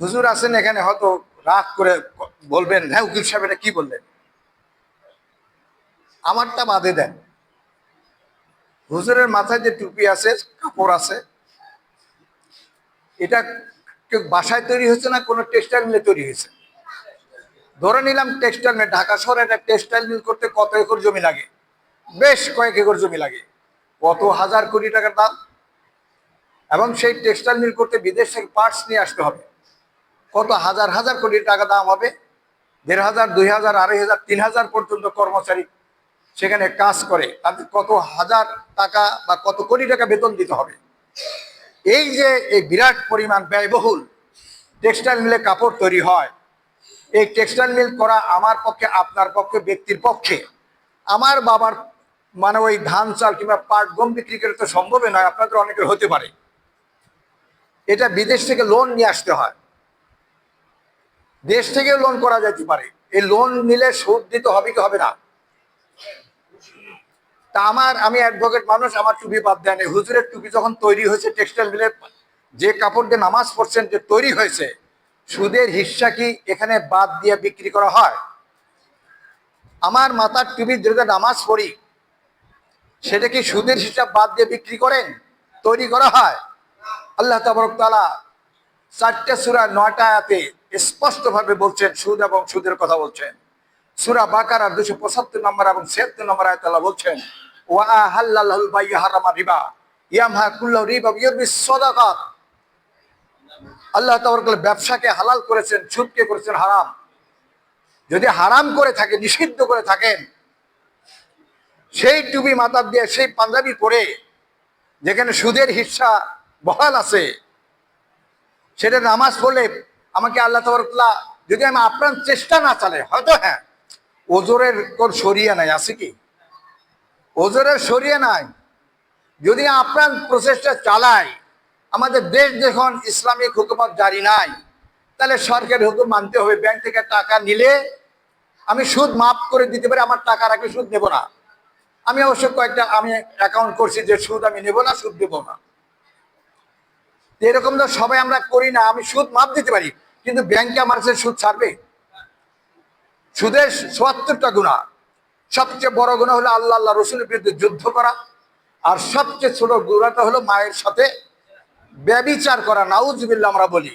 হুজুর আছেন এখানে, হয়তো রাগ করে বলবেন হ্যাঁ উকিল সাহেব, এটা কি বললেন? আমারটা বাদে দেন। হুজুরের মাথায় যে টুপি আছে, কাপড় আছে, এটা বাসায় তৈরি হয়েছে না কোনো টেক্সটাইল মিলে তৈরি হয়েছে? ধরে নিলাম টেক্সটাইল মিল ঢাকা শহরে একটা টেক্সটাইল মিল করতে কত একর জমি লাগে? বেশ কয়েক একর জমি লাগে। কত হাজার কোটি টাকার দাম? এবং সেই টেক্সটাইল মিল করতে বিদেশ থেকে পার্টস নিয়ে আসতে হবে। কত হাজার হাজার কোটি টাকা দাম হবে? দেড় হাজার, দুই হাজার, আড়াই হাজার, তিন হাজার পর্যন্ত কর্মচারী সেখানে কাজ করে। তাদের কত হাজার টাকা বা কত কোটি টাকা বেতন দিতে হবে? এই যে এই বিরাট পরিমাণ ব্যয়বহুল টেক্সটাইল মিলে কাপড় তৈরি হয়, এই টেক্সটাইল মিল করা আমার পক্ষে, আপনার পক্ষে, ব্যক্তির পক্ষে, আমার বাবার মানে ওই ধান চাল কিংবা পাট, গম বিক্রি করে তো সম্ভবই নয়, আপনাদের অনেকের হতে পারে। এটা বিদেশ থেকে লোন নিয়ে আসতে হয়। দেশ থেকে লোন করা যেতে পারে। এই লোন নিলে সুদ দিতে হবে কি হবে না? তা আমার, আমি অ্যাডভোকেট মানুষ, আমার টুপি বাদ দেয় নাই। হুজুরের টুপি যখন তৈরি হয়েছে টেক্সটাইল মিলে যে কাপড় দিয়ে নামাজ পড়ছেন, যে তৈরি হয়েছে, সুদের হিস্সা কি এখানে বাদ দিয়ে বিক্রি করা হয়? আমার মাথার টুপি যেটা নামাজ পড়ি, সেটা কি সুদের হিসাব বাদ দিয়ে বিক্রি করেন? তৈরি করা হয়। আল্লাহ তাবরক তালা চারটে সুরা নয়টা আয়াতে স্পষ্টভাবে বলছেন, সুদ এবং সুদের কথা বলছেন। সুরা বাকারা দুশো পঁচাত্তর নম্বর এবং ছিয়াত্তর নম্বর আয়াত আল্লাহ বলছেন, ওয়া হাল্লাল্লাহুল বাইয়া হারামা রিবা, ইয়ামহা কুল্লাহু রিবা সাদাকাত আল্লাহ তাবারক ব্যবসাকে হালাল করেছেন, সুদকে করেছেন হারাম। যদি হারাম করে থাকে, নিষিদ্ধ করে থাকেন, সেই টুপি মাথার দিয়ে, সেই পাঞ্জাবি পরে, যেখানে সুদের হিস্সা বহাল আছে, সেটা নামাজ পড়লে আমাকে আল্লাহ তাবারকুল্লাহ, যদি আমি আপ্রাণ চেষ্টা না চালে হয়তো হ্যাঁ ওজোরের কোন সরিয়ে নাই, আছে কি? ওজোরের সরিয়ে নাই। যদি আপ্রাণ প্রচেষ্টা চালাই, আমাদের দেশ যখন ইসলামিক হুকুমত জারি নাই, তাহলে সরকারি হুকুম মানতে হবে, ব্যাংক থেকে টাকা নিলে আমি সুদ মাফ করে দিতে পারি, আমার টাকা রাখলে সুদ নেব না। আমি অবশ্য কয়েকটা, আমি অ্যাকাউন্ট করছি যে সুদ আমি নেব না, সুদ দেবো না। এরকম তো সবাই আমরা করি না, আমি সুদ মাপ দিতে পারি, কিন্তু ব্যাংকে আমার সুদ ছাড়বে? সুদের চুয়াত্তরটা গুণা। সবচেয়ে বড় গুণা হলো আল্লাহ আল্লাহ রসুলের বিরুদ্ধে যুদ্ধ করা, আর সবচেয়ে ছোট গুণাটা হলো মায়ের সাথে ব্যবিচার করা। নাউজবিল্লা আমরা বলি।